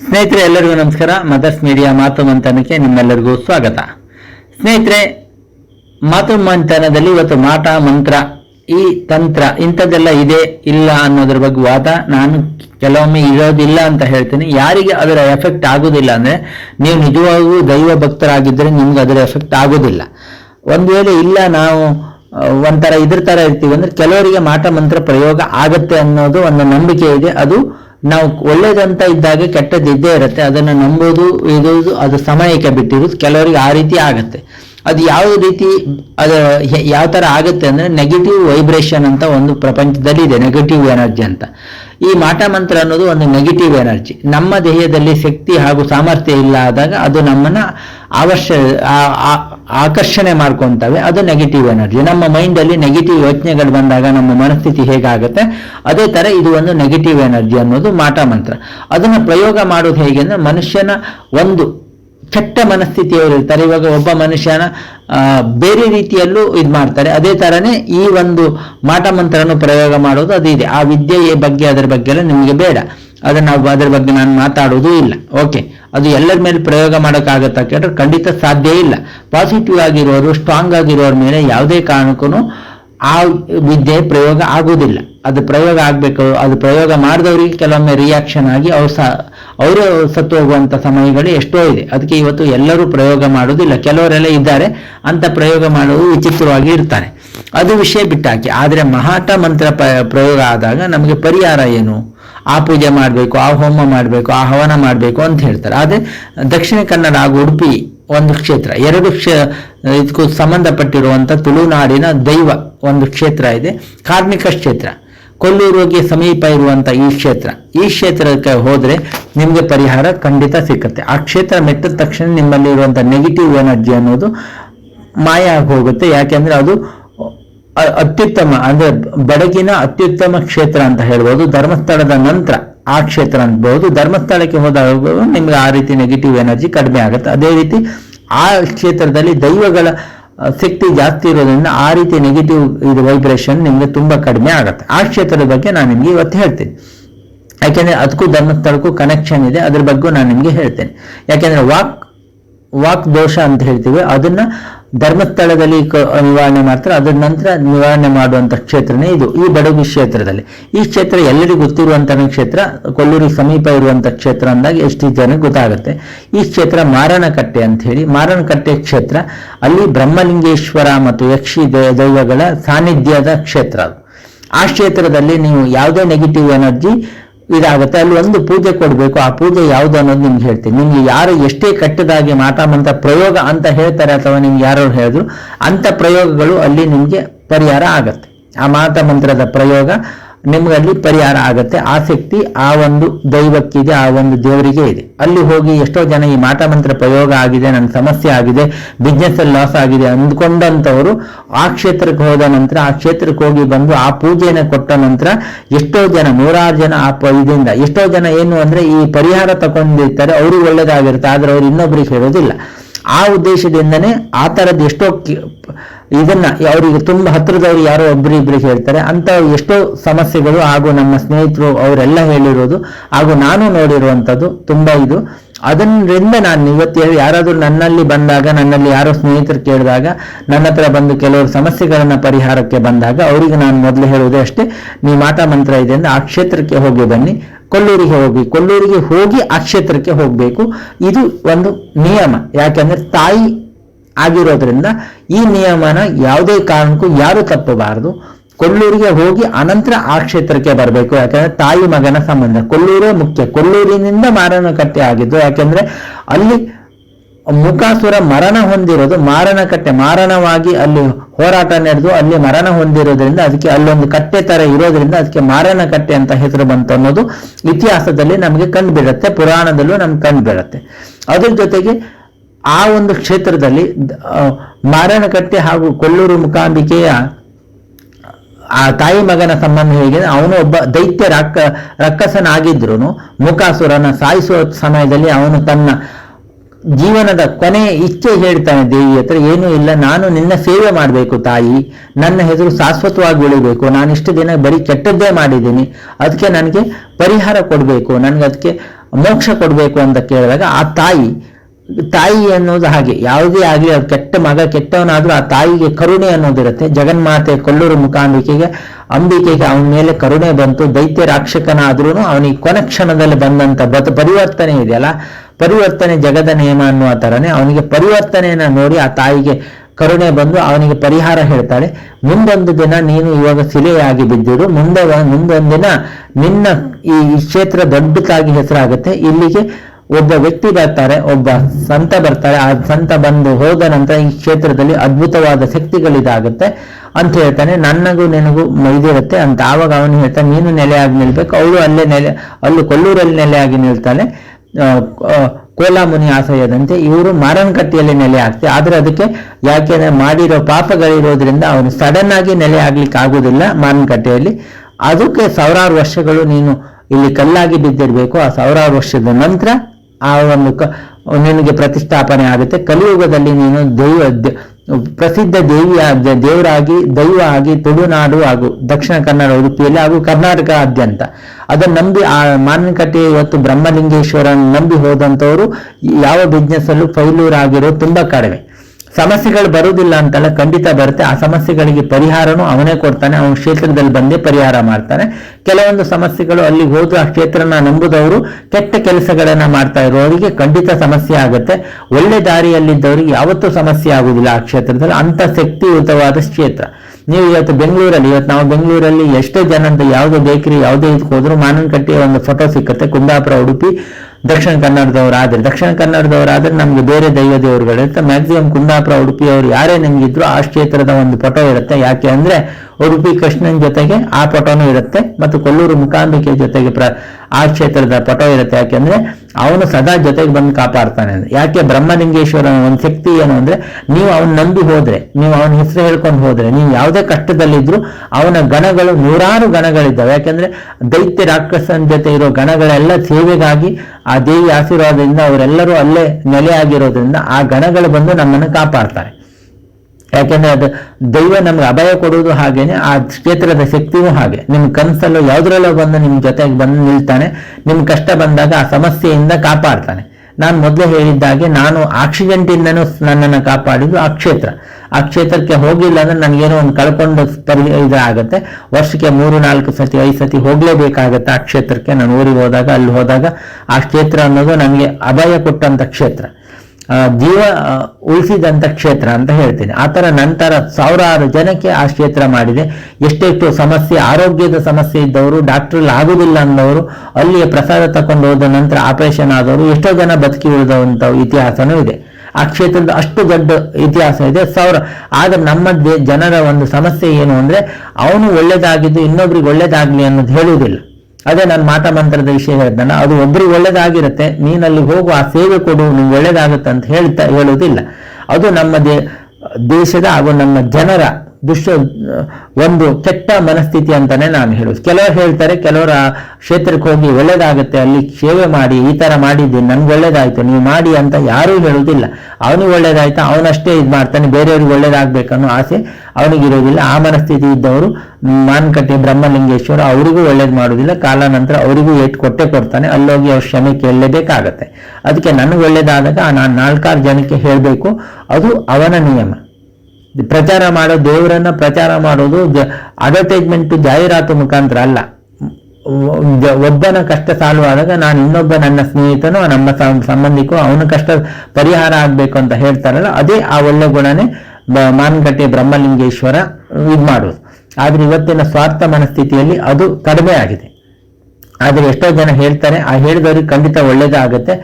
ಸ್ನೇಹಿತರೆ, ಎಲ್ಲರಿಗೂ ನಮಸ್ಕಾರ. ಮದರ್ಸ್ ಮೀಡಿಯಾ ಮಾತು ಮಂಥನಕ್ಕೆ ನಿಮ್ಮೆಲ್ಲರಿಗೂ ಸ್ವಾಗತ. ಸ್ನೇಹಿತರೆ, ಮಾತು ಮಂಥನದಲ್ಲಿ ಇವತ್ತು ಮಾಟ, ಮಂತ್ರ, ಈ ತಂತ್ರ ಇಂಥದ್ದೆಲ್ಲ ಇದೆ, ಇಲ್ಲ ಅನ್ನೋದ್ರ ಬಗ್ಗೆ ವಾದ. ನಾನು ಕೆಲವೊಮ್ಮೆ ಇರೋದಿಲ್ಲ ಅಂತ ಹೇಳ್ತೀನಿ. ಯಾರಿಗೆ ಅದರ ಎಫೆಕ್ಟ್ ಆಗೋದಿಲ್ಲ ಅಂದ್ರೆ, ನೀವು ನಿಜವಾಗೂ ದೈವ ಭಕ್ತರಾಗಿದ್ದರೆ ನಿಮ್ಗೆ ಅದರ ಎಫೆಕ್ಟ್ ಆಗೋದಿಲ್ಲ. ಒಂದು ವೇಳೆ ಇಲ್ಲ, ನಾವು ಒಂಥರ ಇದ್ರ ತರ ಇರ್ತೀವಿ ಅಂದ್ರೆ, ಕೆಲವರಿಗೆ ಮಾಟ, ಮಂತ್ರ ಪ್ರಯೋಗ ಆಗತ್ತೆ ಅನ್ನೋದು ಒಂದು ನಂಬಿಕೆ ಇದೆ. ಅದು ನಾವು ಒಳ್ಳೇದಂತ ಇದ್ದಾಗ ಕೆಟ್ಟದ್ದು ಇದ್ದೇ ಇರುತ್ತೆ, ಅದನ್ನು ನಂಬೋದು ಇರೋದು ಅದು ಸಮಯಕ್ಕೆ ಬಿಟ್ಟಿರೋದು ಕೆಲವರಿಗೆ ಆ ರೀತಿ ಆಗುತ್ತೆ. ಅದು ಯಾವ ರೀತಿ, ಅದು ಯಾವ ಥರ ಆಗುತ್ತೆ ಅಂದರೆ ನೆಗೆಟಿವ್ ವೈಬ್ರೇಷನ್ ಅಂತ ಒಂದು ಪ್ರಪಂಚದಲ್ಲಿ ಇದೆ ನೆಗೆಟಿವ್ ಎನರ್ಜಿ ಅಂತ. ಈ ಮಾಟ ಮಂತ್ರ ಅನ್ನೋದು ಒಂದು ನೆಗೆಟಿವ್ ಎನರ್ಜಿ ನಮ್ಮ ದೇಹದಲ್ಲಿ ಶಕ್ತಿ ಹಾಗೂ ಸಾಮರ್ಥ್ಯ ಇಲ್ಲ ಆದಾಗ ಅದು ನಮ್ಮನ್ನು ಅವಶ್ಯ ಆಕರ್ಷಣೆ ಮಾಡ್ಕೊಂತವೆ, ಅದು ನೆಗೆಟಿವ್ ಎನರ್ಜಿ ನಮ್ಮ ಮೈಂಡ್ ಅಲ್ಲಿ ನೆಗೆಟಿವ್ ಯೋಚನೆಗಳು ಬಂದಾಗ ನಮ್ಮ ಮನಸ್ಥಿತಿ ಹೇಗಾಗುತ್ತೆ? ಅದೇ ತರ ಇದು ಒಂದು ನೆಗೆಟಿವ್ ಎನರ್ಜಿ ಅನ್ನೋದು ಮಾಟ ಮಂತ್ರ. ಅದನ್ನ ಪ್ರಯೋಗ ಮಾಡೋದು ಹೇಗೆ ಅಂದ್ರೆ, ಮನುಷ್ಯನ ಒಂದು ಕೆಟ್ಟ ಮನಸ್ಥಿತಿಯವರು ಇರ್ತಾರೆ. ಇವಾಗ ಒಬ್ಬ ಮನುಷ್ಯನ ಬೇರೆ ರೀತಿಯಲ್ಲೂ ಇದು ಮಾಡ್ತಾರೆ. ಅದೇ ತರನೇ ಈ ಒಂದು ಮಾಟ ಮಂತ್ರನ ಪ್ರಯೋಗ ಮಾಡೋದು ಅದು ಇದೆ. ಆ ವಿದ್ಯೆಯ ಬಗ್ಗೆ, ಅದರ ಬಗ್ಗೆ ಎಲ್ಲ ನಿಮಗೆ ಬೇಡ. ಅದನ್ನ ಅದ್ರ ಬಗ್ಗೆ ನಾನು ಮಾತಾಡೋದು ಇಲ್ಲ. ಓಕೆ ಅದು ಎಲ್ಲರ ಮೇಲೆ ಪ್ರಯೋಗ ಮಾಡೋಕ್ಕಾಗತ್ತಾ ಕೇಳಿದ್ರೆ ಖಂಡಿತ ಸಾಧ್ಯ ಇಲ್ಲ. ಪಾಸಿಟಿವ್ ಆಗಿರೋರು ಸ್ಟ್ರಾಂಗ್ ಆಗಿರೋರ ಮೇಲೆ ಯಾವುದೇ ಕಾರಣಕ್ಕೂ ಆ ವಿದ್ಯೆ ಪ್ರಯೋಗ ಆಗೋದಿಲ್ಲ ಅದು ಪ್ರಯೋಗ ಆಗಬೇಕು, ಅದು ಪ್ರಯೋಗ ಮಾಡಿದವರಿಗೆ ಕೆಲವೊಮ್ಮೆ ರಿಯಾಕ್ಷನ್ ಆಗಿ ಅವ್ರು ಸಹ ಅವರು ಸತ್ತು ಹೋಗುವಂಥ ಸಮಯಗಳು ಎಷ್ಟೋ ಇದೆ. ಅದಕ್ಕೆ ಇವತ್ತು ಎಲ್ಲರೂ ಪ್ರಯೋಗ ಮಾಡೋದಿಲ್ಲ ಕೆಲವರೆಲ್ಲ ಇದ್ದಾರೆ, ಅಂತ ಪ್ರಯೋಗ ಮಾಡುವುದು ವಿಚಿತ್ರವಾಗಿ ಇರ್ತಾರೆ. ಅದು ವಿಷಯ ಬಿಟ್ಟಾಕಿ, ಆದರೆ ಮಹಾಟ ಮಂತ್ರ ಪ್ರಯೋಗ ಆದಾಗ ನಮಗೆ ಪರಿಹಾರ ಏನು? ಆ ಪೂಜೆ ಮಾಡಬೇಕು, ಆ ಹೋಮ ಮಾಡಬೇಕು, ಆ ಹವನ ಮಾಡಬೇಕು ಅಂತ ಹೇಳ್ತಾರೆ. ಆದರೆ ದಕ್ಷಿಣ ಕನ್ನಡ ಹಾಗೂ ಉಡುಪಿ ಒಂದು ಕ್ಷೇತ್ರ, ಎರಡು ಕ್ಷ, ಇದಕ್ಕೂ ಸಂಬಂಧಪಟ್ಟಿರುವಂಥ ತುಳುನಾಡಿನ ದೈವ ಒಂದು ಕ್ಷೇತ್ರ ಇದೆ, ಕಾರ್ಮಿಕ ಕ್ಷೇತ್ರ. ಕೊಲ್ಲೂರಿಗೆ ಸಮೀಪ ಇರುವಂಥ ಈ ಕ್ಷೇತ್ರ, ಈ ಕ್ಷೇತ್ರಕ್ಕೆ ಹೋದರೆ ನಿಮಗೆ ಪರಿಹಾರ ಖಂಡಿತ ಸಿಕ್ಕುತ್ತೆ. ಆ ಕ್ಷೇತ್ರ ಮೆಟ್ಟಿದ ತಕ್ಷಣ ನಿಮ್ಮಲ್ಲಿ ಇರುವಂಥ ನೆಗೆಟಿವ್ ಎನರ್ಜಿ ಅನ್ನೋದು ಮಾಯ ಆಗಿ ಹೋಗುತ್ತೆ. ಯಾಕೆಂದ್ರೆ ಅದು ಅತ್ಯುತ್ತಮ, ಅಂದ್ರೆ ಬಡಗಿನ ಅತ್ಯುತ್ತಮ ಕ್ಷೇತ್ರ ಅಂತ ಹೇಳ್ಬೋದು. ಧರ್ಮಸ್ಥಳದ ನಂತರ ಆ ಕ್ಷೇತ್ರ ಅನ್ಬಹುದು ಧರ್ಮಸ್ಥಳಕ್ಕೆ ಹೋದಾಗ ನಿಮ್ಗೆ ಆ ರೀತಿ ನೆಗೆಟಿವ್ ಎನರ್ಜಿ ಕಡಿಮೆ ಆಗುತ್ತೆ. ಅದೇ ರೀತಿ ಆ ಕ್ಷೇತ್ರದಲ್ಲಿ ದೈವಗಳ ಶಕ್ತಿ ಜಾಸ್ತಿ ಇರೋದ್ರಿಂದ ಆ ರೀತಿ ನೆಗೆಟಿವ್ ಇದು ವೈಬ್ರೇಷನ್ ನಿಮ್ಗೆ ತುಂಬಾ ಕಡಿಮೆ ಆಗುತ್ತೆ. ಆ ಕ್ಷೇತ್ರದ ಬಗ್ಗೆ ನಾನು ನಿಮ್ಗೆ ಇವತ್ತು ಹೇಳ್ತೀನಿ. ಯಾಕೆಂದ್ರೆ ಅದಕ್ಕೂ ಧರ್ಮಸ್ಥಳಕ್ಕೂ ಕನೆಕ್ಷನ್ ಇದೆ. ಅದ್ರ ಬಗ್ಗೆ ನಾನು ನಿಮ್ಗೆ ಹೇಳ್ತೇನೆ. ಯಾಕೆಂದ್ರೆ ವಾಕ್ ವಾಕ್ ದೋಷ ಅಂತ ಹೇಳ್ತೀವಿ. ಅದನ್ನ ಧರ್ಮಸ್ಥಳದಲ್ಲಿ ನಿವಾರಣೆ ಮಾಡ್ತಾರೆ ಅದರ ನಂತರ ನಿವಾರಣೆ ಮಾಡುವಂಥ ಕ್ಷೇತ್ರನೇ ಇದು, ಈ ಬಡಗು ಕ್ಷೇತ್ರದಲ್ಲಿ. ಈ ಕ್ಷೇತ್ರ ಎಲ್ಲರಿಗೂ ಗೊತ್ತಿರುವಂತಹ ಕ್ಷೇತ್ರ, ಕೊಲ್ಲೂರಿಗೆ ಸಮೀಪ ಇರುವಂತ ಕ್ಷೇತ್ರ ಅಂದಾಗ ಎಷ್ಟು ಜನಕ್ಕೆ ಗೊತ್ತಾಗುತ್ತೆ. ಈ ಕ್ಷೇತ್ರ ಮಾರಣಕಟ್ಟೆ ಅಂತ ಹೇಳಿ, ಮಾರಣಕಟ್ಟೆ ಕ್ಷೇತ್ರ, ಅಲ್ಲಿ ಬ್ರಹ್ಮಲಿಂಗೇಶ್ವರ ಮತ್ತು ಯಕ್ಷಿ ದೈವಗಳ ಸಾನ್ನಿಧ್ಯದ ಕ್ಷೇತ್ರ ಅದು. ಆ ಕ್ಷೇತ್ರದಲ್ಲಿ ನೀವು ಯಾವುದೇ ನೆಗೆಟಿವ್ ಎನರ್ಜಿ ಇದಾಗುತ್ತೆ. ಅಲ್ಲಿ ಒಂದು ಪೂಜೆ ಕೊಡಬೇಕು. ಆ ಪೂಜೆ ಯಾವುದು ಅನ್ನೋದು ನಿಮ್ಗೆ ಹೇಳ್ತೀನಿ. ನಿಮ್ಗೆ ಯಾರು ಎಷ್ಟೇ ಕಟ್ಟದಾಗಿ ಮಾಟ ಮಂತ್ರ ಪ್ರಯೋಗ ಅಂತ ಹೇಳ್ತಾರೆ ಅಥವಾ ನಿಮ್ಗೆ ಯಾರು ಹೇಳಿದ್ರು ಅಂತ ಪ್ರಯೋಗಗಳು ಅಲ್ಲಿ ನಿಮ್ಗೆ ಪರಿಹಾರ ಆಗತ್ತೆ. ಆ ಮಾತ ಮಂತ್ರದ ಪ್ರಯೋಗ ನಿಮ್ಗೆ ಅಲ್ಲಿ ಪರಿಹಾರ ಆಗುತ್ತೆ. ಆಸಕ್ತಿ ಆ ಒಂದು ದೈವಕ್ಕಿದೆ ಆ ಒಂದು ದೇವರಿಗೆ ಇದೆ. ಅಲ್ಲಿ ಹೋಗಿ ಎಷ್ಟೋ ಜನ ಈ ಮಾಟ ಮಂತ್ರ ಪ್ರಯೋಗ ಆಗಿದೆ, ನನ್ನ ಸಮಸ್ಯೆ ಆಗಿದೆ ಬಿಸ್ನೆಸ್ ಅಲ್ಲಿ ಲಾಸ್ ಆಗಿದೆ ಅಂದ್ಕೊಂಡಂತವರು ಆ ಕ್ಷೇತ್ರಕ್ಕೆ ಹೋದ ನಂತರ, ಆ ಕ್ಷೇತ್ರಕ್ಕೆ ಹೋಗಿ ಬಂದು ಆ ಪೂಜೆಯನ್ನು ಕೊಟ್ಟ ನಂತರ ಎಷ್ಟೋ ಜನ, ನೂರಾರು ಜನ ಆ ಇದರಿಂದ ಎಷ್ಟೋ ಜನ ಏನು ಅಂದ್ರೆ ಈ ಪರಿಹಾರ ತಗೊಂಡಿರ್ತಾರೆ ಅವರು ಒಳ್ಳೇದಾಗಿರುತ್ತೆ, ಆದ್ರೆ ಅವ್ರು ಇನ್ನೊಬ್ರಿಗೆ ಹೇಳೋದಿಲ್ಲ. ಆ ಉದ್ದೇಶದಿಂದನೇ ಆ ಥರದ್ದು ಎಷ್ಟೋ ಇದನ್ನ ಅವರಿಗೆ ತುಂಬಾ ಹತ್ರದವ್ರು ಯಾರೋ ಒಬ್ರು ಇಬ್ರು ಹೇಳ್ತಾರೆ. ಅಂತ ಎಷ್ಟೋ ಸಮಸ್ಯೆಗಳು ಹಾಗೂ ನಮ್ಮ ಸ್ನೇಹಿತರು ಅವರೆಲ್ಲ ಹೇಳಿರೋದು ಹಾಗೂ ನಾನು ನೋಡಿರುವಂಥದ್ದು ತುಂಬಾ ಇದು. ಅದರಿಂದ ನಾನು ಇವತ್ತು ಯಾರಾದರೂ ನನ್ನಲ್ಲಿ ಬಂದಾಗ, ನನ್ನಲ್ಲಿ ಯಾರೋ ಸ್ನೇಹಿತರು ಕೇಳಿದಾಗ, ನನ್ನ ಹತ್ರ ಬಂದು ಕೆಲವರು ಸಮಸ್ಯೆಗಳನ್ನ ಪರಿಹಾರಕ್ಕೆ ಬಂದಾಗ, ಅವರಿಗೆ ನಾನು ಮೊದಲು ಹೇಳುವುದೇ ಅಷ್ಟೇ ನೀವು ಮಾತಾ ಮಂತ್ರ ಇದೆ ಅಂದ್ರೆ ಆ ಕ್ಷೇತ್ರಕ್ಕೆ ಹೋಗಿ ಬನ್ನಿ, ಕೊಲ್ಲೂರಿಗೆ ಹೋಗಿ ಕೊಲ್ಲೂರಿಗೆ ಹೋಗಿ ಆ ಕ್ಷೇತ್ರಕ್ಕೆ ಹೋಗಬೇಕು. ಇದು ಒಂದು ನಿಯಮ, ಯಾಕೆಂದ್ರೆ ತಾಯಿ ಆಗಿರೋದ್ರಿಂದ ಈ ನಿಯಮನ ಯಾವುದೇ ಕಾರಣಕ್ಕೂ ಯಾರು ತಪ್ಪಬಾರದು. ಕೊಲ್ಲೂರಿಗೆ ಹೋಗಿ ಅನಂತರ ಆ ಕ್ಷೇತ್ರಕ್ಕೆ ಬರಬೇಕು. ಯಾಕಂದ್ರೆ ತಾಯಿ ಮಗನ ಸಂಬಂಧ. ಕೊಲ್ಲೂರೇ ಮುಖ್ಯ. ಕೊಲ್ಲೂರಿನಿಂದ ಮಾರಣಕಟ್ಟೆ ಆಗಿದ್ದು, ಯಾಕೆಂದ್ರೆ ಅಲ್ಲಿ ಮುಖಾಸುರ ಮರಣ ಹೊಂದಿರೋದು ಮಾರಣಕಟ್ಟೆ. ಮಾರಣವಾಗಿ ಅಲ್ಲಿ ಹೋರಾಟ ನಡೆದು ಅಲ್ಲಿ ಮರಣ ಹೊಂದಿರೋದ್ರಿಂದ ಅದಕ್ಕೆ ಅಲ್ಲೊಂದು ಕಟ್ಟೆ ತರ ಇರೋದ್ರಿಂದ ಅದಕ್ಕೆ ಮಾರಣಕಟ್ಟೆ ಅಂತ ಹೆಸರು ಬಂತು ಅನ್ನೋದು ಇತಿಹಾಸದಲ್ಲಿ ನಮಗೆ ಕಂಡು ಬೀಳುತ್ತೆ ಪುರಾಣದಲ್ಲೂ ನಮ್ಗೆ ಕಂಡು ಬೀಳುತ್ತೆ ಅದ್ರ ಜೊತೆಗೆ ಆ ಒಂದು ಕ್ಷೇತ್ರದಲ್ಲಿ ಮಾರಣಕಟ್ಟೆ ಹಾಗೂ ಕೊಲ್ಲೂರು ಮುಖಾಂಬಿಕೆಯ ಆ ತಾಯಿ ಮಗನ ಸಂಬಂಧ ಹೇಗೆ? ಅವನು ಒಬ್ಬ ದೈತ್ಯ ರಕ್ಕ ರಕ್ಕಸನಾಗಿದ್ರು ಮುಖಾಸುರನ ಸಾಯಿಸುವ ಸಮಯದಲ್ಲಿ ಅವನು ತನ್ನ ಜೀವನದ ಕೊನೆಯ ಇಚ್ಛೆ ಹೇಳ್ತಾನೆ, ದೇವಿ ಹತ್ರ ಏನೂ ಇಲ್ಲ, ನಾನು ನಿನ್ನ ಸೇವೆ ಮಾಡಬೇಕು ತಾಯಿ. ನನ್ನ ಹೆಸರು ಶಾಶ್ವತವಾಗಿ ಉಳಿಬೇಕು. ನಾನು ಇಷ್ಟು ದಿನ ಬರೀ ಕೆಟ್ಟದ್ದೇ ಮಾಡಿದ್ದೀನಿ. ಅದಕ್ಕೆ ನನಗೆ ಪರಿಹಾರ ಕೊಡಬೇಕು. ನನಗೆ ಅದಕ್ಕೆ ಮೋಕ್ಷ ಕೊಡಬೇಕು ಅಂತ ಕೇಳಿದಾಗ ಆ ತಾಯಿ ತಾಯಿ ಅನ್ನೋದು ಹಾಗೆ, ಯಾವುದೇ ಆಗಲಿ ಅದು ಕೆಟ್ಟ ಮಗ, ಕೆಟ್ಟವನಾದ್ರೂ ಆ ತಾಯಿಗೆ ಕರುಣೆ ಅನ್ನೋದಿರುತ್ತೆ. ಜಗನ್ಮಾತೆ ಕೊಲ್ಲೂರು ಮುಖಾಂಬಿಕೆಗೆ, ಅಂಬಿಕೆಗೆ ಅವನ ಮೇಲೆ ಕರುಣೆ ಬಂತು. ದೈತ್ಯ ರಾಕ್ಷಕನಾದ್ರೂ ಅವನಿಗೆ ಕೊನೆ ಕ್ಷಣದಲ್ಲಿ ಬಂದಂತ ಬತ್, ಪರಿವರ್ತನೆ ಇದೆಯಲ್ಲ ಪರಿವರ್ತನೆ ಜಗದ ನಿಯಮ ಅನ್ನುವ ಥರನೇ ಅವನಿಗೆ ಪರಿವರ್ತನೆಯನ್ನ ನೋಡಿ ಆ ತಾಯಿಗೆ ಕರುಣೆ ಬಂದು ಅವನಿಗೆ ಪರಿಹಾರ ಹೇಳ್ತಾಳೆ. ಮುಂದೊಂದು ದಿನ ನೀನು ಇವಾಗ ಸಿಲೆಯಾಗಿ ಬಿದ್ದಿರು. ಮುಂದೆ ಮುಂದೊಂದು ದಿನ ನಿನ್ನ ಈ ಕ್ಷೇತ್ರ ದೊಡ್ಡದಾಗಿ ಹೆಸರಾಗುತ್ತೆ. ಇಲ್ಲಿಗೆ ಒಬ್ಬ ವ್ಯಕ್ತಿ ಬರ್ತಾರೆ, ಒಬ್ಬ ಸಂತ ಬರ್ತಾರೆ, ಆ ಸಂತ ಬಂದು ಹೋದ ನಂತರ ಈ ಕ್ಷೇತ್ರದಲ್ಲಿ ಅದ್ಭುತವಾದ ಶಕ್ತಿಗಳಿದಾಗುತ್ತೆ ಅಂತ ಹೇಳ್ತಾನೆ. ನನ್ನಗೂ ನಿನಗೂ ಮೈದಿರುತ್ತೆ ಅಂತ ಆವಾಗ ಅವನು ಹೇಳ್ತಾನೆ, ನೀನು ನೆಲೆಯಾಗಿ ನಿಲ್ಬೇಕು. ಅವಳು ಅಲ್ಲೇ ನೆಲೆ, ಅಲ್ಲಿ ಕೊಲ್ಲೂರಲ್ಲಿ ನೆಲೆಯಾಗಿ ನಿಲ್ತಾನೆ ಕೋಲಾ ಮುನಿ ಆಸಯದಂತೆ ಇವರು ಮಾರನಕಟ್ಟೆಯಲ್ಲಿ ನೆಲೆ ಆಗ್ತದೆ ಆದ್ರೆ ಅದಕ್ಕೆ ಯಾಕೆಂದ್ರೆ ಮಾಡಿರೋ ಪಾಪಗಳಿರೋದ್ರಿಂದ ಅವನು ಸಡನ್ ಆಗಿ ನೆಲೆ ಆಗ್ಲಿಕ್ಕೆ ಆಗುದಿಲ್ಲ ಮಾರನಕಟ್ಟೆಯಲ್ಲಿ. ಅದಕ್ಕೆ ಸಾವಿರಾರು ವರ್ಷಗಳು ನೀನು ಇಲ್ಲಿ ಕಲ್ಲಾಗಿ ಬಿದ್ದಿರಬೇಕು. ಆ ಸಾವಿರಾರು ವರ್ಷದ ನಂತರ ಆ ಒಂದು ನಿನಗೆ ಪ್ರತಿಷ್ಠಾಪನೆ ಆಗುತ್ತೆ. ಕಲಿಯುಗದಲ್ಲಿ ನೀನು ದೈವ ಪ್ರಸಿದ್ಧ ದೇವಿಯ ದೇವರಾಗಿ ದೈವ ಆಗಿ ತುಳುನಾಡು ಹಾಗೂ ದಕ್ಷಿಣ ಕನ್ನಡ ಉಡುಪಿಯಲ್ಲಿ ಹಾಗೂ ಕರ್ನಾಟಕಾದ್ಯಂತ ಅದನ್ನು ನಂಬಿ ಆ ಮಾನಕಟ್ಟೆ ಇವತ್ತು ಬ್ರಹ್ಮಲಿಂಗೇಶ್ವರನ ನಂಬಿ ಹೋದಂಥವರು, ಯಾವ ಬಿಸ್ನೆಸ್ ಅಲ್ಲೂ ಫೈಲೂರ್ ಆಗಿರೋ ತುಂಬಾ ಕಡಿಮೆ. ಸಮಸ್ಯೆಗಳು ಬರುವುದಿಲ್ಲ ಅಂತಲ್ಲ ಖಂಡಿತ ಬರುತ್ತೆ. ಆ ಸಮಸ್ಯೆಗಳಿಗೆ ಪರಿಹಾರನೂ ಅವನೇ ಕೊಡ್ತಾನೆ. ಅವನ ಕ್ಷೇತ್ರದಲ್ಲಿ ಬಂದೇ ಪರಿಹಾರ ಮಾಡ್ತಾನೆ. ಕೆಲವೊಂದು ಸಮಸ್ಯೆಗಳು ಅಲ್ಲಿ ಹೋದ್ರು ಆ ಕ್ಷೇತ್ರನ ನಂಬುದವರು ಕೆಟ್ಟ ಕೆಲಸಗಳನ್ನ ಮಾಡ್ತಾ ಇರೋರಿಗೆ ಖಂಡಿತ ಸಮಸ್ಯೆ ಆಗುತ್ತೆ. ಒಳ್ಳೆ ದಾರಿಯಲ್ಲಿದ್ದವರಿಗೆ ಯಾವತ್ತೂ ಸಮಸ್ಯೆ ಆಗುದಿಲ್ಲ ಆ ಕ್ಷೇತ್ರದಲ್ಲಿ. ಅಂತ ಶಕ್ತಿಯುತವಾದ ಕ್ಷೇತ್ರ. ನೀವು ಇವತ್ತು ಬೆಂಗಳೂರಲ್ಲಿ, ಇವತ್ತು ನಾವು ಬೆಂಗಳೂರಲ್ಲಿ ಎಷ್ಟೋ ಜನ ಅಂತ ಯಾವುದೇ ಬೇಕರಿ, ಯಾವುದೇ ಇದಕ್ಕೆ ಹೋದ್ರು ಮಾನನಕಟ್ಟೆಯ ಒಂದು ಫೋಟೋ ಸಿಕ್ಕತ್ತೆ. ಕುಂದಾಪುರ ಉಡುಪಿ. ದಕ್ಷಿಣ ಕನ್ನಡದವರಾದ್ರೆ ದಕ್ಷಿಣ ಕನ್ನಡದವರಾದ್ರೆ ನಮ್ಗೆ ಬೇರೆ ದೈವ ದೇವರುಗಳಿರುತ್ತೆ ಮ್ಯಾಕ್ಸಿಮಮ್ ಕುಂದಾಪುರ ಉಡುಪಿ ಅವರು ಯಾರೇ ನಂಗಿದ್ರು ಆ ಕ್ಷೇತ್ರದ ಒಂದು ಫೋಟೋ ಇರುತ್ತೆ. ಯಾಕೆ ಅಂದ್ರೆ ಉಡುಪಿ ಕೃಷ್ಣನ್ ಜೊತೆಗೆ ಆ ಫೋಟೋನು ಇರುತ್ತೆ. ಮತ್ತು ಕೊಲ್ಲೂರು ಮುಖಾಂಬಿಕೆ ಜೊತೆಗೆ ಪ್ರ ಆ ಕ್ಷೇತ್ರದ ಪಟೋ ಇರುತ್ತೆ. ಯಾಕೆಂದ್ರೆ ಅವನು ಸದಾ ಜೊತೆಗೆ ಬಂದು ಕಾಪಾಡ್ತಾನೆ ಯಾಕೆ ಬ್ರಹ್ಮಲಿಂಗೇಶ್ವರನ ಒಂದು ಶಕ್ತಿ ಏನು ಅಂದ್ರೆ ನೀವು ಅವನ್ ನಂಬಿ ಹೋದ್ರೆ, ನೀವು ಅವನ ಹೆಸರು ಹೇಳ್ಕೊಂಡು ಹೋದ್ರೆ, ನೀವು ಯಾವುದೇ ಕಷ್ಟದಲ್ಲಿದ್ರು ಅವನ ಗಣಗಳು ನೂರಾರು ಗಣಗಳಿದ್ದಾವೆ ಯಾಕೆಂದ್ರೆ ದೈತ್ಯ ರಾಕ್ಷಸನ ಜೊತೆ ಇರೋ ಗಣಗಳೆಲ್ಲ ಸೇವೆಗಾಗಿ ಆ ದೇವಿ ಆಶೀರ್ವಾದದಿಂದ ಅವರೆಲ್ಲರೂ ಅಲ್ಲೇ ನೆಲೆಯಾಗಿರೋದ್ರಿಂದ ಆ ಗಣಗಳು ಬಂದು ನಮ್ಮನ್ನು ಕಾಪಾಡ್ತಾರೆ. ಯಾಕೆಂದ್ರೆ ಅದು ದೈವ ನಮ್ಗೆ ಅಭಯ ಕೊಡುವುದು ಹಾಗೇನೆ, ಆ ಕ್ಷೇತ್ರದ ಶಕ್ತಿಯೂ ಹಾಗೆ. ನಿಮ್ಮ ಕನಸಲ್ಲೂ ಯಾವ್ದ್ರಲ್ಲೋ ಬಂದು ನಿಮ್ಮ ಜೊತೆಗೆ ಬಂದು ನಿಲ್ತಾನೆ, ನಿಮ್ಮ ಕಷ್ಟ ಬಂದಾಗ ಆ ಸಮಸ್ಯೆಯಿಂದ ಕಾಪಾಡ್ತಾನೆ. ನಾನು ಮೊದಲೇ ಹೇಳಿದ್ದಾಗೆ ನಾನು ಆಕ್ಸಿಡೆಂಟ್ ಇಂದನೂ ನನ್ನನ್ನು ಕಾಪಾಡಿದ್ದು ಆ ಕ್ಷೇತ್ರ. ಆ ಕ್ಷೇತ್ರಕ್ಕೆ ಹೋಗಿಲ್ಲ ಅಂದ್ರೆ ನನಗೇನೋ ಒಂದು ಕಳ್ಕೊಂಡು ಪರಿ ಇದಾಗತ್ತೆ ವರ್ಷಕ್ಕೆ ಮೂರು, ನಾಲ್ಕು ಸತಿ, ಐದು ಸತಿ ಹೋಗ್ಲೇಬೇಕಾಗತ್ತೆ ಆ ಕ್ಷೇತ್ರಕ್ಕೆ. ನಾನು ಊರಿಗೆ ಹೋದಾಗ, ಅಲ್ಲಿ ಹೋದಾಗ ಆ ಕ್ಷೇತ್ರ ಅನ್ನೋದು ನನಗೆ ಅಭಯ ಕೊಟ್ಟಂತ ಕ್ಷೇತ್ರ. ಜೀವ ಉಳಿಸಿದಂಥ ಕ್ಷೇತ್ರ ಅಂತ ಹೇಳ್ತೇನೆ. ಆ ಥರ ನಂತರ ಸಾವಿರಾರು ಜನಕ್ಕೆ ಆ ಕ್ಷೇತ್ರ ಮಾಡಿದೆ. ಎಷ್ಟೆಷ್ಟು ಸಮಸ್ಯೆ, ಆರೋಗ್ಯದ ಸಮಸ್ಯೆ ಇದ್ದವರು ಡಾಕ್ಟ್ರಲ್ಲಿ ಆಗುದಿಲ್ಲ ಅನ್ನೋರು, ಅಲ್ಲಿಯೇ ಪ್ರಸಾದ ತಕೊಂಡು ಹೋದ ನಂತರ ಆಪರೇಷನ್ ಆದವರು, ಎಷ್ಟೋ ಜನ ಬದುಕಿ ಉಳಿದಂಥ ಇತಿಹಾಸನೂ ಇದೆ. ಆ ಕ್ಷೇತ್ರದ ಅಷ್ಟು ದೊಡ್ಡ ಇತಿಹಾಸ ಇದೆ. ಸಾವಿರ, ಆದರೆ ನಮ್ಮ ಜನರ ಒಂದು ಸಮಸ್ಯೆ ಏನು ಅಂದ್ರೆ, ಅವನು ಒಳ್ಳೇದಾಗಿದ್ದು ಇನ್ನೊಬ್ರಿಗೆ ಒಳ್ಳೇದಾಗ್ಲಿ ಅನ್ನೋದು ಹೇಳುವುದಿಲ್ಲ. ಅದೇ ನಾನು ಮಾತಾ ಮಂತ್ರದ ವಿಷಯ ಹೇಳ್ದಲ್ಲ ಅದು ಒಬ್ರಿಗೆ ಒಳ್ಳೇದಾಗಿರುತ್ತೆ, ನೀನಲ್ಲಿ ಹೋಗು, ಆ ಸೇವೆ ಕೊಡು ನಿಮ್ಗೆ ಒಳ್ಳೇದಾಗುತ್ತೆ ಅಂತ ಹೇಳ್ತಾ ಹೇಳುವುದಿಲ್ಲ. ಅದು ನಮ್ಮ ದೇಶದ ಹಾಗೂ ನಮ್ಮ ಜನರ ದುಷ್ಟ, ಒಂದು ಕೆಟ್ಟ ಮನಸ್ಥಿತಿ ಅಂತಾನೆ ನಾನು ಹೇಳುದು. ಕೆಲವರು ಹೇಳ್ತಾರೆ, ಕೆಲವರ ಕ್ಷೇತ್ರಕ್ಕೆ ಹೋಗಿ ಒಳ್ಳೇದಾಗುತ್ತೆ, ಅಲ್ಲಿ ಸೇವೆ ಮಾಡಿ, ಈ ತರ ಮಾಡಿದ್ದು ನನ್ಗೆ ಒಳ್ಳೇದಾಯ್ತು, ನೀವು ಮಾಡಿ ಅಂತ ಯಾರೂ ಹೇಳುವುದಿಲ್ಲ ಅವನು ಒಳ್ಳೇದಾಯ್ತು, ಅವನಷ್ಟೇ ಇದು ಮಾಡ್ತಾನೆ, ಬೇರೆಯವ್ರಿಗೆ ಒಳ್ಳೇದಾಗಬೇಕನ್ನೋ ಆಸೆ ಅವನಿಗಿರೋದಿಲ್ಲ ಆ ಮನಸ್ಥಿತಿ ಇದ್ದವರು, ಮಾನ್ಕಟ್ಟೆ, ಬ್ರಹ್ಮಲಿಂಗೇಶ್ವರ, ಅವರಿಗೂ ಒಳ್ಳೇದು ಮಾಡುವುದಿಲ್ಲ ಕಾಲಾನಂತರ ಅವರಿಗೂ ಏಟ್ ಕೊಟ್ಟೆ ಕೊಡ್ತಾನೆ. ಅಲ್ಲೋಗಿ ಅವ್ರ ಕ್ಷಮೆ ಕೇಳಲೇಬೇಕಾಗತ್ತೆ. ಅದಕ್ಕೆ ನನಗೆ ಒಳ್ಳೇದಾದಾಗ ನಾನು ನಾಲ್ಕಾರು ಜನಕ್ಕೆ ಹೇಳಬೇಕು, ಅದು ಅವನ ನಿಯಮ. ಪ್ರಚಾರ ಮಾಡೋ ದೇವರನ್ನ ಪ್ರಚಾರ ಮಾಡೋದು ಅಡ್ವರ್ಟೈಸ್ಮೆಂಟ್ ಜಾಹೀರಾತು ಮುಖಾಂತರ ಅಲ್ಲ. ಒಬ್ಬನ ಕಷ್ಟ ಸಾಲ್ವ್ ಆದಾಗ ನಾನು ಇನ್ನೊಬ್ಬ ನನ್ನ ಸ್ನೇಹಿತನು, ನಮ್ಮ ಸಂಬಂಧಿಕೋ, ಅವನ ಕಷ್ಟ ಪರಿಹಾರ ಆಗ್ಬೇಕು ಅಂತ ಹೇಳ್ತಾರಲ್ಲ, ಅದೇ ಆ ಒಳ್ಳೆ ಗುಣನೇ ಮಾನಗಟ್ಟೆ ಬ್ರಹ್ಮಲಿಂಗೇಶ್ವರ ಇದು ಮಾಡೋದು. ಆದ್ರೆ ಇವತ್ತಿನ ಸ್ವಾರ್ಥ ಮನಸ್ಥಿತಿಯಲ್ಲಿ ಅದು ಕಡಿಮೆ ಆಗಿದೆ. ಆದ್ರೆ ಎಷ್ಟೋ ಜನ ಹೇಳ್ತಾರೆ, ಆ ಹೇಳಿದವ್ರಿಗೆ ಖಂಡಿತ ಒಳ್ಳೇದಾಗತ್ತೆ.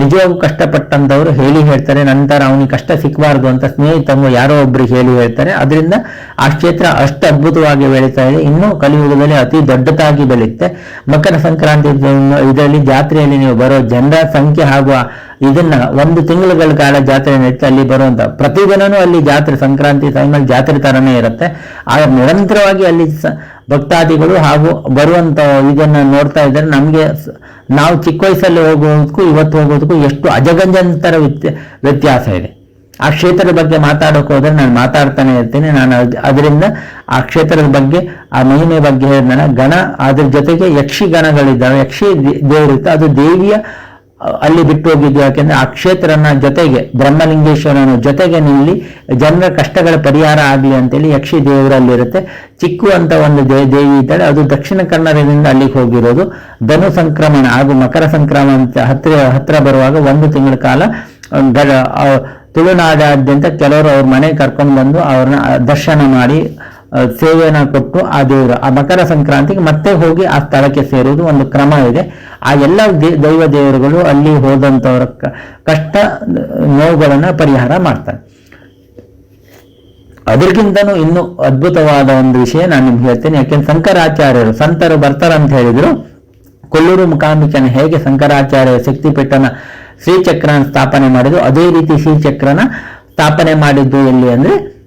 ನಿಜವಾಗೂ ಕಷ್ಟಪಟ್ಟಂತವ್ರು ಹೇಳಿ ಹೇಳ್ತಾರೆ, ನಂತರ ಅವನಿಗೆ ಕಷ್ಟ ಸಿಕ್ಕಬಾರ್ದು ಅಂತ ಸ್ನೇಹಿತಂಗು ಯಾರೋ ಒಬ್ರಿಗೆ ಹೇಳಿ ಹೇಳ್ತಾರೆ. ಅದರಿಂದ ಆ ಕ್ಷೇತ್ರ ಅಷ್ಟು ಅದ್ಭುತವಾಗಿ ಬೆಳೀತಾ ಇದೆ. ಇನ್ನು ಕಲಿಯುಗದಲ್ಲಿ ಅತಿ ದೊಡ್ಡದಾಗಿ ಬೆಳೆಯುತ್ತೆ ಮಕರ ಸಂಕ್ರಾಂತಿ ಇದರಲ್ಲಿ ಜಾತ್ರೆಯಲ್ಲಿ ನೀವು ಬರೋ ಜನರ ಸಂಖ್ಯೆ ಹಾಗೂ ಇದನ್ನ ಒಂದು ತಿಂಗಳುಗಳ ಕಾಲ ಜಾತ್ರೆ ನಡೀತಾ ಅಲ್ಲಿ ಬರುವಂತ ಪ್ರತಿದಿನನೂ ಅಲ್ಲಿ ಜಾತ್ರೆ, ಸಂಕ್ರಾಂತಿ ಟೈಮಲ್ಲಿ ಜಾತ್ರೆ ತರನೇ ಇರುತ್ತೆ. ಆಗ ನಿರಂತರವಾಗಿ ಅಲ್ಲಿ ಭಕ್ತಾದಿಗಳು ಹಾಗೂ ಬರುವಂತ ಇದನ್ನ ನೋಡ್ತಾ ಇದ್ರೆ ನಮ್ಗೆ ನಾವು ಚಿಕ್ಕ ವಯಸ್ಸಲ್ಲಿ ಹೋಗೋದಕ್ಕೂ ಇವತ್ತು ಹೋಗೋದಕ್ಕೂ ಎಷ್ಟು ಅಜಗಂಜಂತರ ವ್ಯತ್ಯ, ವ್ಯತ್ಯಾಸ ಇದೆ. ಆ ಕ್ಷೇತ್ರದ ಬಗ್ಗೆ ಮಾತಾಡೋಕೆ ಹೋದರೆ ನಾನು ಮಾತಾಡ್ತಾನೆ ಇರ್ತೇನೆ. ನಾನು ಅದರಿಂದ ಆ ಕ್ಷೇತ್ರದ ಬಗ್ಗೆ, ಆ ಮಹಿಮೆ ಬಗ್ಗೆ ಹೇಳಿದ ಗಣ ಅದ್ರ ಜೊತೆಗೆ ಯಕ್ಷಿ ಗಣಗಳಿದ್ದಾವೆ ಯಕ್ಷಿ ದೇವರಿತ್ತು. ಅದು ದೇವಿಯ ಅಲ್ಲಿ ಬಿಟ್ಟು ಹೋಗಿದ್ದು ಯಾಕೆಂದ್ರೆ ಆ ಕ್ಷೇತ್ರನ ಜೊತೆಗೆ, ಬ್ರಹ್ಮಲಿಂಗೇಶ್ವರನ ಜೊತೆಗೆ ನಿಲ್ಲಿ ಜನರ ಕಷ್ಟಗಳ ಪರಿಹಾರ ಆಗಲಿ ಅಂತೇಳಿ ಯಕ್ಷಿ ದೇವರಲ್ಲಿರುತ್ತೆ. ಚಿಕ್ಕು ಅಂತ ಒಂದು ದೇ, ದೇವಿ ಇದ್ದಾಳೆ, ಅದು ದಕ್ಷಿಣ ಕನ್ನಡದಿಂದ ಅಲ್ಲಿಗೆ ಹೋಗಿರೋದು. ಧನು ಸಂಕ್ರಮಣ ಹಾಗೂ ಮಕರ ಸಂಕ್ರಮಣ ಹತ್ತಿರ ಹತ್ತಿರ ಬರುವಾಗ ಒಂದು ತಿಂಗಳ ಕಾಲ ತುಳುನಾಡಾದ್ಯಂತ ಕೆಲವರು ಅವ್ರ ಮನೆ ಕರ್ಕೊಂಡು ಬಂದು ಅವ್ರನ್ನ ದರ್ಶನ ಮಾಡಿ ಸೇವೆಯನ್ನ ಕೊಟ್ಟು ಆ ದೇವರು, ಆ ಮಕರ ಸಂಕ್ರಾಂತಿಗೆ ಮತ್ತೆ ಹೋಗಿ ಆ ಸ್ಥಳಕ್ಕೆ ಸೇರುವುದು ಒಂದು ಕ್ರಮ ಇದೆ. ಆ ಎಲ್ಲ ದೈವ ದೇವರುಗಳು ಅಲ್ಲಿ ಹೋದಂಥವರ ಕಷ್ಟ, ನೋವುಗಳನ್ನ ಪರಿಹಾರ ಮಾಡ್ತಾರೆ. ಅದಕ್ಕಿಂತನೂ ಇನ್ನೂ ಅದ್ಭುತವಾದ ಒಂದು ವಿಷಯ ನಾನು ನಿಮ್ಗೆ ಹೇಳ್ತೇನೆ. ಯಾಕೆಂದ್ರೆ ಶಂಕರಾಚಾರ್ಯರು, ಸಂತರು ಬರ್ತಾರೆ ಅಂತ ಹೇಳಿದ್ರು. ಕೊಲ್ಲೂರು ಮುಖಾಂಬಿಕನ ಹೇಗೆ ಶಂಕರಾಚಾರ್ಯ ಶಕ್ತಿಪೀಠನ ಶ್ರೀಚಕ್ರನ ಸ್ಥಾಪನೆ ಮಾಡಿದ್ರು, ಅದೇ ರೀತಿ ಶ್ರೀಚಕ್ರನ ಸ್ಥಾಪನೆ ಮಾಡಿದ್ದು ಎಲ್ಲಿ ಅಂದ್ರೆ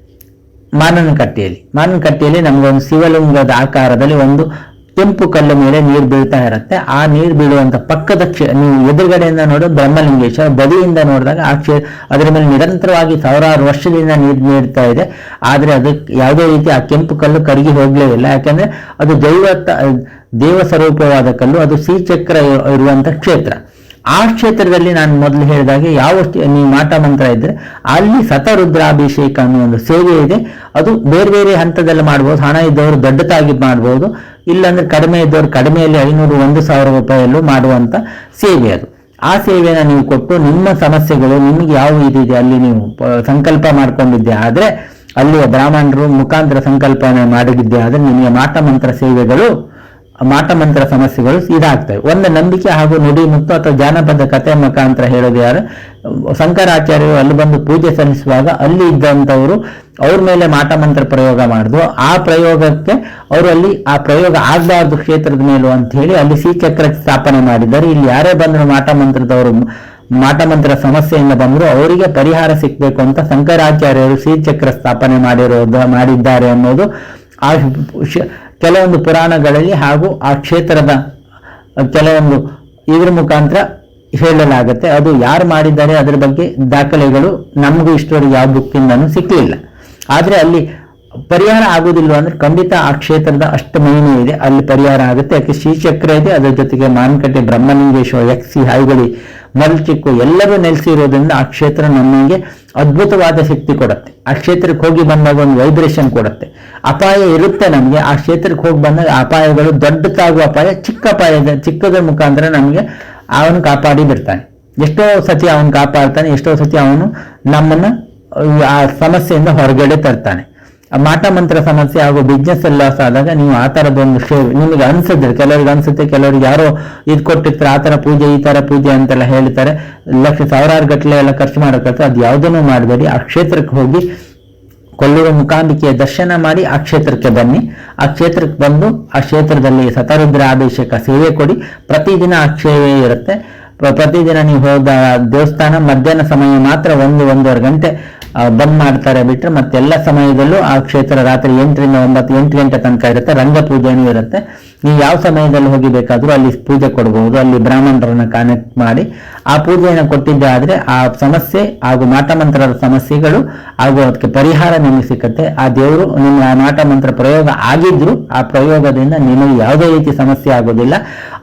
ಮಾನನಕಟ್ಟೆಯಲ್ಲಿ. ಮಾನನಕಟ್ಟೆಯಲ್ಲಿ ನಮಗೊಂದು ಶಿವಲಿಂಗದ ಆಕಾರದಲ್ಲಿ ಒಂದು ಕೆಂಪು ಕಲ್ಲು ಮೇಲೆ ನೀರು ಬೀಳ್ತಾ ಇರುತ್ತೆ. ಆ ನೀರು ಬೀಳುವಂತ ಪಕ್ಕದ ಕ್ಷೇ, ನೀವು ಎದುರುಗಡೆಯಿಂದ ನೋಡೋ ಬ್ರಹ್ಮಲಿಂಗೇಶ್ವರ, ಬದಿಯಿಂದ ನೋಡಿದಾಗ ಆ ಕ್ಷೇ, ಅದರ ಮೇಲೆ ನಿರಂತರವಾಗಿ ಸಾವಿರಾರು ವರ್ಷದಿಂದ ನೀರು ನೀಡ್ತಾ ಇದೆ. ಆದರೆ ಅದಕ್ಕೆ ಯಾವುದೇ ರೀತಿ ಆ ಕೆಂಪು ಕಲ್ಲು ಕರಗಿ ಹೋಗ್ಲೇ ಇಲ್ಲ. ಯಾಕೆಂದ್ರೆ ಅದು ದೈವತ್ತ ದೇವ ಸ್ವರೂಪವಾದ ಕಲ್ಲು, ಅದು ಶ್ರೀಚಕ್ರ ಇರು- ಇರುವಂತ ಕ್ಷೇತ್ರ. ಆ ಕ್ಷೇತ್ರದಲ್ಲಿ ನಾನು ಮೊದಲು ಹೇಳಿದಾಗೆ ಯಾವ ನೀವು ಮಾಟ ಮಂತ್ರ ಇದ್ರೆ ಅಲ್ಲಿ ಸತರುದ್ರಾಭಿಷೇಕ ಅನ್ನೋ ಒಂದು ಸೇವೆ ಇದೆ. ಅದು ಬೇರೆ ಬೇರೆ ಹಂತದಲ್ಲಿ ಮಾಡ್ಬೋದು. ಹಣ ಇದ್ದವರು ದೊಡ್ಡದಾಗಿ ಮಾಡ್ಬೋದು. ಇಲ್ಲಾಂದ್ರೆ ಕಡಿಮೆ ಇದ್ದವರು ಕಡಿಮೆಯಲ್ಲಿ ಐನೂರು, ಒಂದು ಸಾವಿರ ರೂಪಾಯಲ್ಲೂ ಮಾಡುವಂತ ಸೇವೆ ಅದು. ಆ ಸೇವೆಯನ್ನು ನೀವು ಕೊಟ್ಟು ನಿಮ್ಮ ಸಮಸ್ಯೆಗಳು ನಿಮಗೆ ಯಾವ ಇದಿದೆ ಅಲ್ಲಿ ನೀವು ಸಂಕಲ್ಪ ಮಾಡ್ಕೊಂಡಿದ್ದೆ ಆದ್ರೆ ಅಲ್ಲಿಯ ಬ್ರಾಹ್ಮಣರು ಮುಖಾಂತರ ಸಂಕಲ್ಪನೆ ಮಾಡಿದ್ದೆ ಆದ್ರೆ ನಿಮಗೆ ಮಾಟ ಮಂತ್ರ ಸೇವೆಗಳು ಮಾಟ ಮಂತ್ರ ಸಮಸ್ಯೆಗಳು ಇದಾಗ್ತವೆ. ಒಂದು ನಂಬಿಕೆ ಹಾಗೂ ನುಡಿ ಮುತ್ತು ಅಥವಾ ಜಾನಪದ ಕಥೆ ಮುಖಾಂತರ ಹೇಳೋದು ಯಾರು? ಶಂಕರಾಚಾರ್ಯರು ಅಲ್ಲಿ ಬಂದು ಪೂಜೆ ಸಲ್ಲಿಸುವಾಗ ಅಲ್ಲಿ ಇದ್ದಂಥವರು ಅವ್ರ ಮೇಲೆ ಮಾಟಮಂತ್ರ ಪ್ರಯೋಗ ಮಾಡಿದ್ರು ಆ ಪ್ರಯೋಗಕ್ಕೆ ಅವರು ಅಲ್ಲಿ ಆ ಪ್ರಯೋಗ ಆಗಬಾರ್ದು ಕ್ಷೇತ್ರದ ಮೇಲೂ ಅಂತ ಹೇಳಿ ಅಲ್ಲಿ ಶ್ರೀಚಕ್ರ ಸ್ಥಾಪನೆ ಮಾಡಿದ್ದಾರೆ. ಇಲ್ಲಿ ಯಾರೇ ಬಂದರೂ ಮಾಟಮಂತ್ರದವರು ಮಾಟಮಂತ್ರ ಮಾಟ ಮಂತ್ರ ಸಮಸ್ಯೆಯಿಂದ ಬಂದರೂ ಅವರಿಗೆ ಪರಿಹಾರ ಸಿಗಬೇಕು ಅಂತ ಶಂಕರಾಚಾರ್ಯರು ಶ್ರೀಚಕ್ರ ಸ್ಥಾಪನೆ ಮಾಡಿರೋದು ಮಾಡಿದ್ದಾರೆ ಅನ್ನೋದು ಆ ಕೆಲವೊಂದು ಪುರಾಣಗಳಲ್ಲಿ ಹಾಗೂ ಆ ಕ್ಷೇತ್ರದ, ಕೆಲವೊಂದು ಇದ್ರ ಮುಖಾಂತರ ಹೇಳಲಾಗುತ್ತೆ. ಅದು ಯಾರು ಮಾಡಿದ್ದಾರೆ ಅದರ ಬಗ್ಗೆ ದಾಖಲೆಗಳು ನಮಗೂ ಇಷ್ಟವರೆಗೆ ಯಾವ ಬುಕ್ಕಿಂದನೂ ಸಿಕ್ಕಲಿಲ್ಲ ಆದರೆ ಅಲ್ಲಿ ಪರಿಹಾರ ಆಗುವುದಿಲ್ಲ ಅಂದರೆ ಖಂಡಿತ ಆ ಕ್ಷೇತ್ರದ ಅಷ್ಟು ಮಹಿಮೆ ಇದೆ. ಅಲ್ಲಿ ಪರಿಹಾರ ಆಗುತ್ತೆ. ಯಾಕೆ ಶ್ರೀಚಕ್ರ ಇದೆ. ಅದರ ಜೊತೆಗೆ ಮಾನಕಟ್ಟೆ ಬ್ರಹ್ಮಲಿಂಗೇಶ್ವರ ಎಕ್ಸಿ ಹಾಯ್ಗಳಿ ಮಲ್ಚಿಕ್ಕು ಎಲ್ಲರೂ ನೆಲೆಸಿರೋದ್ರಿಂದ ಆ ಕ್ಷೇತ್ರ ನಮಗೆ ಅದ್ಭುತವಾದ ಶಕ್ತಿ ಕೊಡುತ್ತೆ. ಆ ಕ್ಷೇತ್ರಕ್ಕೆ ಹೋಗಿ ಬಂದಾಗ ಒಂದು ವೈಬ್ರೇಷನ್ ಕೊಡುತ್ತೆ. ಅಪಾಯ ಇರುತ್ತೆ ನಮಗೆ. ಆ ಕ್ಷೇತ್ರಕ್ಕೆ ಹೋಗಿ ಬಂದಾಗ ಅಪಾಯಗಳು ದೊಡ್ಡದಾಗುವ ಅಪಾಯ, ಚಿಕ್ಕ ಅಪಾಯ ಚಿಕ್ಕದ ಮುಖಾಂತರ ನಮಗೆ ಅವನು ಕಾಪಾಡಿ ಬಿಡ್ತಾನೆ. ಎಷ್ಟೋ ಸತಿ ಅವನು ಕಾಪಾಡ್ತಾನೆ, ಎಷ್ಟೋ ಸತಿ ಅವನು ನಮ್ಮನ್ನ, ಆ, ಸಮಸ್ಯೆಯಿಂದ ಹೊರಗಡೆ ತರ್ತಾನೆ. ಮಾಟ ಮಂತ್ರ ಸಮಸ್ಯೆ ಹಾಗೂ ಬಿಸ್ನೆಸ್ ಲಾಸ್ ಆದಾಗ ನೀವು ಆ ಥರದೊಂದು ಶೇವ್ ನಿಮಗೆ ಅನ್ಸುತ್ತೆ, ಕೆಲವರಿಗೆ ಅನ್ಸುತ್ತೆ, ಕೆಲವರಿಗೆ ಯಾರೋ ಇದು ಕೊಟ್ಟಿರ್ತಾರೆ, ಆ ಥರ ಪೂಜೆ, ಈ ಥರ ಪೂಜೆ ಅಂತೆಲ್ಲ ಹೇಳ್ತಾರೆ. ಲಕ್ಷ ಸಾವಿರಾರು ಗಟ್ಟಲೆ ಎಲ್ಲ ಖರ್ಚು ಮಾಡೋಕ್ಕಂತ ಅದು ಯಾವುದನ್ನು ಮಾಡಬೇಡಿ. ಆ ಕ್ಷೇತ್ರಕ್ಕೆ ಹೋಗಿ ಕೊಲ್ಲೂರು ಮುಖಾಂಬಿಕೆಯ ದರ್ಶನ ಮಾಡಿ ಆ ಕ್ಷೇತ್ರಕ್ಕೆ ಬನ್ನಿ. ಆ ಕ್ಷೇತ್ರಕ್ಕೆ ಬಂದು ಆ ಕ್ಷೇತ್ರದಲ್ಲಿ ಸತರುದ್ರ ಅಭಿಷೇಕ ಸೇವೆ ಕೊಡಿ. ಪ್ರತಿದಿನ ಆ ಸೇವೆ ಇರುತ್ತೆ. ಪ್ರತಿದಿನ ನೀವು ಹೋದ ದೇವಸ್ಥಾನ ಮಧ್ಯಾಹ್ನ ಸಮಯ ಮಾತ್ರ ಒಂದು, ಒಂದೂವರೆ ಗಂಟೆ ಬಂದ್ ಮಾಡ್ತಾರೆ ಬಿಟ್ರೆ ಮತ್ತೆಲ್ಲ ಸಮಯದಲ್ಲೂ ಆ ಕ್ಷೇತ್ರ ರಾತ್ರಿ ಎಂಟರಿಂದ ಒಂಬತ್ತು, ಎಂಟು ಗಂಟೆ ತನಕ ಇರುತ್ತೆ. ರಂಗ ಪೂಜೆನೂ ಇರುತ್ತೆ. ನೀವು ಯಾವ ಸಮಯದಲ್ಲಿ ಹೋಗಿ ಬೇಕಾದ್ರೂ ಅಲ್ಲಿ ಪೂಜೆ ಕೊಡಬಹುದು ಅಲ್ಲಿ ಬ್ರಾಹ್ಮಣರನ್ನ ಕನೆಕ್ಟ್ ಮಾಡಿ ಆ ಪೂಜೆಯನ್ನು ಕೊಟ್ಟಿದ್ದೆ ಆದ್ರೆ ಆ ಸಮಸ್ಯೆ ಹಾಗೂ ಮಾಟ ಮಂತ್ರದ ಸಮಸ್ಯೆಗಳು ಹಾಗೂ ಅದಕ್ಕೆ ಪರಿಹಾರ ನಿಮಗೆ ಸಿಕ್ಕತ್ತೆ. ಆ ದೇವರು ನಿಮ್ಮ ಆ ಮಾಟ ಮಂತ್ರ ಪ್ರಯೋಗ ಆಗಿದ್ರು ಆ ಪ್ರಯೋಗದಿಂದ ನಿಮಗೆ ಯಾವುದೇ ರೀತಿ ಸಮಸ್ಯೆ ಆಗೋದಿಲ್ಲ.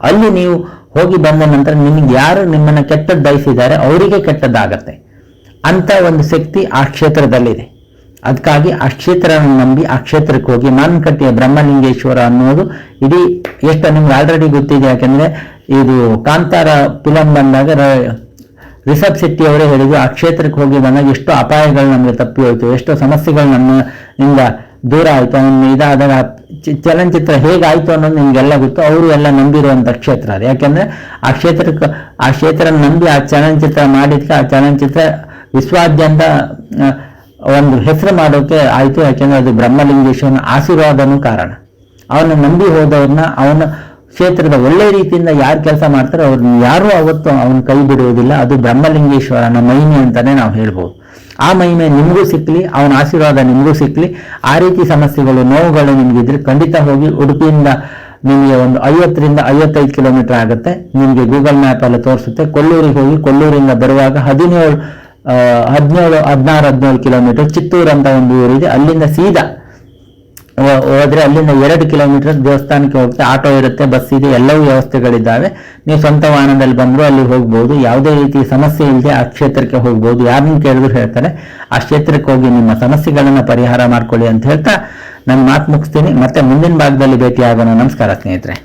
ಅಲ್ಲಿ ನೀವು ಹೋಗಿ ಬಂದ ನಂತರ ನಿಮಗೆ ಯಾರು ನಿಮ್ಮನ್ನ ಕೆಟ್ಟದ್ದು ಬಯಸಿದ್ದಾರೆ, ಅವರಿಗೆ ಕೆಟ್ಟದ್ದಾಗತ್ತೆ. ಅಂತ ಒಂದು ಶಕ್ತಿ ಆ ಕ್ಷೇತ್ರದಲ್ಲಿದೆ. ಅದಕ್ಕಾಗಿ ಆ ಕ್ಷೇತ್ರವನ್ನು ನಂಬಿ ಆ ಕ್ಷೇತ್ರಕ್ಕೆ ಹೋಗಿ ಮಾನ್ಕಟ್ಟೆಯ ಬ್ರಹ್ಮಲಿಂಗೇಶ್ವರ ಅನ್ನೋದು ಇಡೀ ಎಷ್ಟು ನಿಮ್ಗೆ ಆಲ್ರೆಡಿ ಗೊತ್ತಿದೆ, ಯಾಕಂದ್ರೆ ಇದು ಕಾಂತಾರ ಫಿಲಂ ಬಂದಾಗ ರಿಷಬ್ ಶೆಟ್ಟಿ ಅವರೇ ಹೇಳಿದ್ರು, ಆ ಕ್ಷೇತ್ರಕ್ಕೆ ಹೋಗಿ ಬಂದಾಗ ಎಷ್ಟೋ ಅಪಾಯಗಳು ನಮಗೆ ತಪ್ಪಿ ಹೋಯಿತು, ಎಷ್ಟೋ ಸಮಸ್ಯೆಗಳು ನಮ್ಮಿಂದ ದೂರ ಆಯ್ತು, ಅವನು ಇದಾದಾಗ ಚಲನಚಿತ್ರ ಹೇಗಾಯಿತು ಅನ್ನೋದು ನಿಮ್ಗೆಲ್ಲ ಗೊತ್ತು, ಅವರು ಎಲ್ಲ ನಂಬಿರುವಂತ ಕ್ಷೇತ್ರ ಅದು. ಯಾಕಂದ್ರೆ ಆ ಕ್ಷೇತ್ರಕ್ಕೆ, ಆ ಕ್ಷೇತ್ರ ನಂಬಿ ಆ ಚಲನಚಿತ್ರ ಮಾಡಿದ್ಕೆ ಆ ಚಲನಚಿತ್ರ ವಿಶ್ವಾದ್ಯಂತ ಒಂದು ಹೆಸರು ಮಾಡೋಕೆ ಆಯ್ತು, ಯಾಕೆಂದ್ರೆ ಅದು ಬ್ರಹ್ಮಲಿಂಗೇಶ್ವರನ ಆಶೀರ್ವಾದನೂ ಕಾರಣ. ಅವನ ನಂಬಿ ಹೋದವ್ರನ್ನ, ಅವನ ಕ್ಷೇತ್ರದ ಒಳ್ಳೆ ರೀತಿಯಿಂದ ಯಾರು ಕೆಲಸ ಮಾಡ್ತಾರೋ ಅವ್ರನ್ನ ಯಾರೂ ಅವತ್ತು ಅವನ ಕೈ ಬಿಡುವುದಿಲ್ಲ. ಅದು ಬ್ರಹ್ಮಲಿಂಗೇಶ್ವರನ ಮಹಿಮೆ ಅಂತಾನೆ ನಾವು ಹೇಳ್ಬೋದು. ಆ ಮಹಿಮೆ ನಿಮಗೂ ಸಿಕ್ಕಲಿ ಅವನ ಆಶೀರ್ವಾದ ನಿಮಗೂ ಸಿಕ್ಕಲಿ ಆ ರೀತಿ ಸಮಸ್ಯೆಗಳು, ನೋವುಗಳು ನಿಮಗಿದ್ರೆ ಖಂಡಿತ ಹೋಗಿ ಉಡುಪಿಯಿಂದ ನಿಮಗೆ ಒಂದು ಐವತ್ತರಿಂದ ಐವತ್ತೈದು ಕಿಲೋಮೀಟರ್ ಆಗುತ್ತೆ. ನಿಮಗೆ ಗೂಗಲ್ ಮ್ಯಾಪ್ ಎಲ್ಲ ತೋರಿಸುತ್ತೆ. ಕೊಲ್ಲೂರಿಗೆ ಹೋಗಿ, ಕೊಲ್ಲೂರಿಂದ ಬರುವಾಗ ಹದಿನೇಳು ಹದಿನೇಳು, ಹದಿನಾರು, ಹದಿನೇಳು ಕಿಲೋಮೀಟರ್ ಚಿತ್ತೂರು ಅಂತ ಒಂದು ಊರಿದೆ ಅಲ್ಲಿಂದ ಸೀದಾ ಹೋದ್ರೆ ಅಲ್ಲಿಂದ ಎರಡು ಕಿಲೋಮೀಟರ್ ದೇವಸ್ಥಾನಕ್ಕೆ ಹೋಗ್ತಾ ಆಟೋ ಇರುತ್ತೆ ಬಸ್ ಇದೆ, ಎಲ್ಲವೂ ವ್ಯವಸ್ಥೆಗಳಿದ್ದಾವೆ. ನೀವು ಸ್ವಂತ ವಾಹನದಲ್ಲಿ ಬಂದರೂ ಅಲ್ಲಿ ಹೋಗ್ಬೋದು. ಯಾವುದೇ ರೀತಿ ಸಮಸ್ಯೆ ಇಲ್ಲದೆ ಆ ಕ್ಷೇತ್ರಕ್ಕೆ ಹೋಗ್ಬೋದು. ಯಾರನ್ನು ಕೇಳಿದ್ರು ಹೇಳ್ತಾರೆ, ಆ ಕ್ಷೇತ್ರಕ್ಕೆ ಹೋಗಿ ನಿಮ್ಮ ಸಮಸ್ಯೆಗಳನ್ನು ಪರಿಹಾರ ಮಾಡ್ಕೊಳ್ಳಿ ಅಂತ ಹೇಳ್ತಾ ನಾನು ಮಾತು ಮುಗಿಸ್ತೀನಿ. ಮತ್ತೆ ಮುಂದಿನ ಭಾಗದಲ್ಲಿ ಭೇಟಿ ಆಗೋಣ ನಮಸ್ಕಾರ ಸ್ನೇಹಿತರೆ.